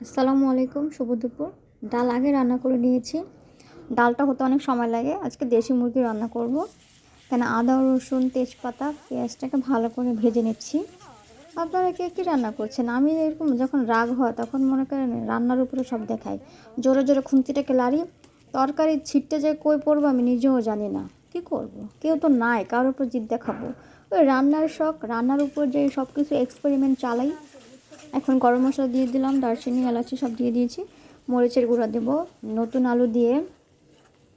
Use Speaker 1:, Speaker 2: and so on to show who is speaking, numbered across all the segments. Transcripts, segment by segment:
Speaker 1: আসসালামু আলাইকুম, শুভ দুপুর। ডাল আগে রান্না করে নিয়েছি। ডালটা হতে অনেক সময় লাগে। আজকে দেশি মুরগি রান্না করব। কেন, আদা, রসুন, তেজপাতা, পেঁয়াজটাকে ভালো করে ভেজে নিচ্ছি। আপনারা কে কী রান্না করছেন? আমি এরকম যখন রাগ হয়, তখন মনে করেন রান্নার উপরে সব দেখাই। জোরে জোরে খুন্তিটাকে লাড়ি, তরকারি ছিটতে যে কই পড়ব আমি নিজেও জানি না। কি করব। কেউ তো নাই, কারোর উপর জিদ দেখাবো। ওই রান্নার শখ, রান্নার উপর যে সব কিছু এক্সপেরিমেন্ট চালাই এখন গরম মশলা দিয়ে দিলাম, দারচিনি, এলাচি সব দিয়ে দিয়েছি। মরিচের গুঁড়া দেবো। নতুন আলু দিয়ে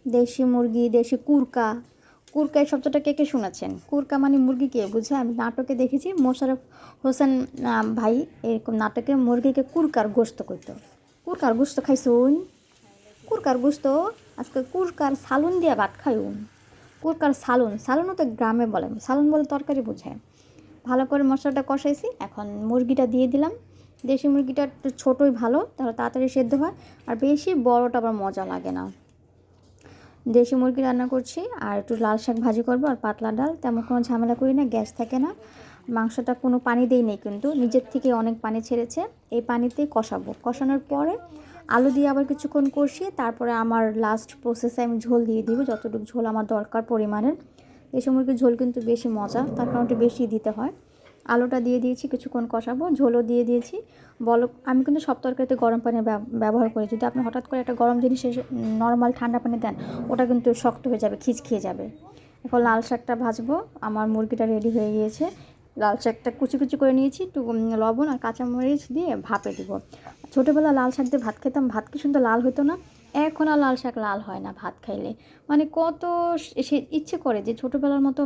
Speaker 1: দেশি মুরগি, দেশি কুরকা। কুরকা এই শব্দটা কে কে শুনেছেন? কুরকা মানে মুরগি কে? বুঝে আমি নাটকে দেখেছি, মোশারফ হোসেন ভাই এরকম নাটকে মুরগিকে কুরকার গোস্ত করতো। কুরকার গোস্ত খাইছুন? কুরকার গোস্ত আজকে কুরকার সালুন দিয়ে ভাত খাইউন কুরকার সালুন, সালুনও তো গ্রামে বলে সালুন বলে তরকারি বোঝায় ভালো করে মশলাটা কষাইছি। এখন মুরগিটা দিয়ে দিলাম। দেশি মুরগিটা একটু ছোটোই ভালো, তাহলে তাড়াতাড়ি সেদ্ধ হয়। আর বেশি বড়টা আবার মজা লাগে না। দেশি মুরগি রান্না করছি, আর একটু লাল শাক ভাজি করব, আর পাতলা ডাল। তেমন কোনো ঝামেলা করি না, গ্যাস থাকে না। মাংসটা কোনো পানি দেই নেই কিন্তু, নিজের থেকে অনেক পানি ছেড়েছে। এই পানিতেই কষাবো। কষানোর পরে আলু দিয়ে আবার কিছুক্ষণ কষিয়ে, তারপরে আমার লাস্ট প্রসেসে আমি ঝোল দিয়ে দিব, যতটুকু ঝোল আমার দরকার পরিমাণের। দেশি মুরগির ঝোল কিন্তু বেশি মজা, তার কারণে একটু বেশি দিতে হয়। আলুটা দিয়ে দিয়েছি, কিছুক্ষণ কষাবো, ঝোলও দিয়ে দিয়েছি। বলো, আমি কিন্তু সব তরকারিতে গরম পানি ব্যবহার করি। যদি আপনি হঠাৎ করে একটা গরম জিনিস নর্মাল ঠান্ডা পানি দেন, ওটা কিন্তু শক্ত হয়ে যাবে খিচ খেয়ে যাবে। এখন লাল শাকটা ভাজবো, আমার মুরগিটা রেডি হয়ে গিয়েছে। লাল শাকটা কুচি কুচি করে নিয়েছি, একটু লবণ আর কাঁচামরিচ দিয়ে ভাপে দিব। ছোটোবেলা লাল শাক দিয়ে ভাত খেতাম, ভাত কি সুন্দর লাল হতো না। এখন আর লাল শাক লাল হয় না ভাত খাইলে। মানে কত সে ইচ্ছে করে যে ছোটোবেলার মতো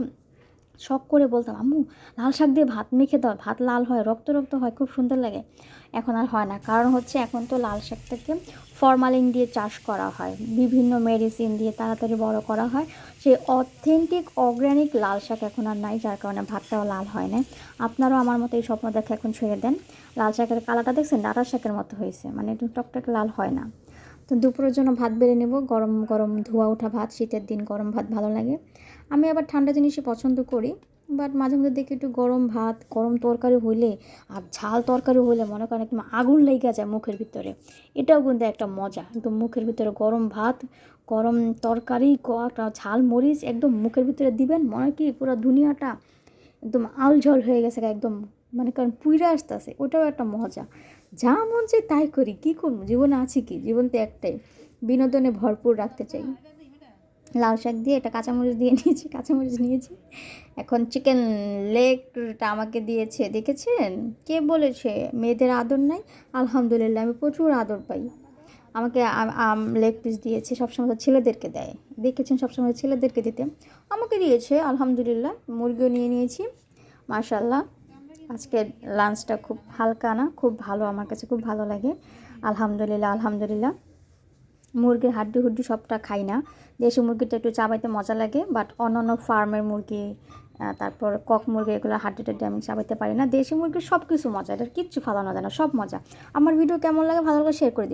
Speaker 1: শখ করে বলতাম, আম্মু, লাল শাক দিয়ে ভাত মেখে দাও, ভাত লাল হয়, রক্ত রক্ত হয়, খুব সুন্দর লাগে। এখন আর হয় না। কারণ হচ্ছে এখন তো লাল শাকটাকে ফরমালিন দিয়ে চাষ করা হয়, বিভিন্ন মেডিসিন দিয়ে তাড়াতাড়ি বড় করা হয়। সেই অথেন্টিক, অর্গ্যানিক লাল শাক এখন আর নাই, যার কারণে ভাতটাও লাল হয় না। আপনারাও আমার মতো এই স্বপ্ন দেখে এখন ছুঁয়ে দেন। লাল শাকের কালাটা দেখছেন? ডাটা শাকের মতো হয়েছে। মানে একটু টকটকে লাল হয় না। তো দুপুরের জন্য ভাত বেড়ে নেব। গরম গরম ধোয়া ওঠা ভাত, শীতের দিন গরম ভাত ভালো লাগে। আমি আবার ঠান্ডা জিনিসই পছন্দ করি বাট মাঝে মধ্যে দেখি একটু গরম ভাত, গরম তরকারি হইলে আর ঝাল তরকারি হইলে মনে করেন একদম আগুন লেগে যায় মুখের ভিতরে। এটাও কিন্তু একটা মজা, একদম মুখের ভিতরে গরম ভাত, গরম তরকারি একটা ঝাল মরিচ একদম মুখের ভিতরে দিবেন, মনে কি পুরো দুনিয়াটা একদম আলঝল হয়ে গেছে, একদম মানে কারণ পুইরা আসতেছে, ওটাও একটা মজা। যা মন চাই তাই করি। কী করব? জীবন আছে কি? জীবন তো একটাই। বিনোদনে ভরপুর রাখতে চাই। লাল শাক দিয়ে এটা কাঁচামরিচ দিয়ে নিয়েছি, কাঁচামরিচ নিয়েছি। এখন চিকেন লেগটা আমাকে দিয়েছে, দেখেছেন? কে বলেছে? মেয়েদের আদর নাই? আলহামদুলিল্লাহ, আমি প্রচুর আদর পাই। আমাকে লেগ পিস দিয়েছে, সবসময় তো ছেলেদেরকে দেয়। দেখেছেন সবসময় ছেলেদেরকে দিতে। আমাকে দিয়েছে, আলহামদুলিল্লাহ, মুরগিও নিয়ে নিয়েছি। মাশাল্লাহ আজকে লাঞ্চটা খুব হালকা না, খুব ভালো, আমার কাছে খুব ভালো লাগে। আলহামদুলিল্লাহ আলহামদুলিল্লাহ। মুরগির হাড্ডি হুড্ডি সবটা খাই না। দেশি মুরগিটা একটু চাবাইতে মজা লাগে বাট অন্য অন্য ফার্মের মুরগি তারপর কক মুরগি, এগুলো হাড্ডি টাড্ডি আমি চাবাইতে পারি না। দেশি মুরগির সব কিছু মজা এটা কিচ্ছু ফালানো যায় না, সব মজা। আমার ভিডিও কেমন লাগে ভালো লাগে শেয়ার করে দিই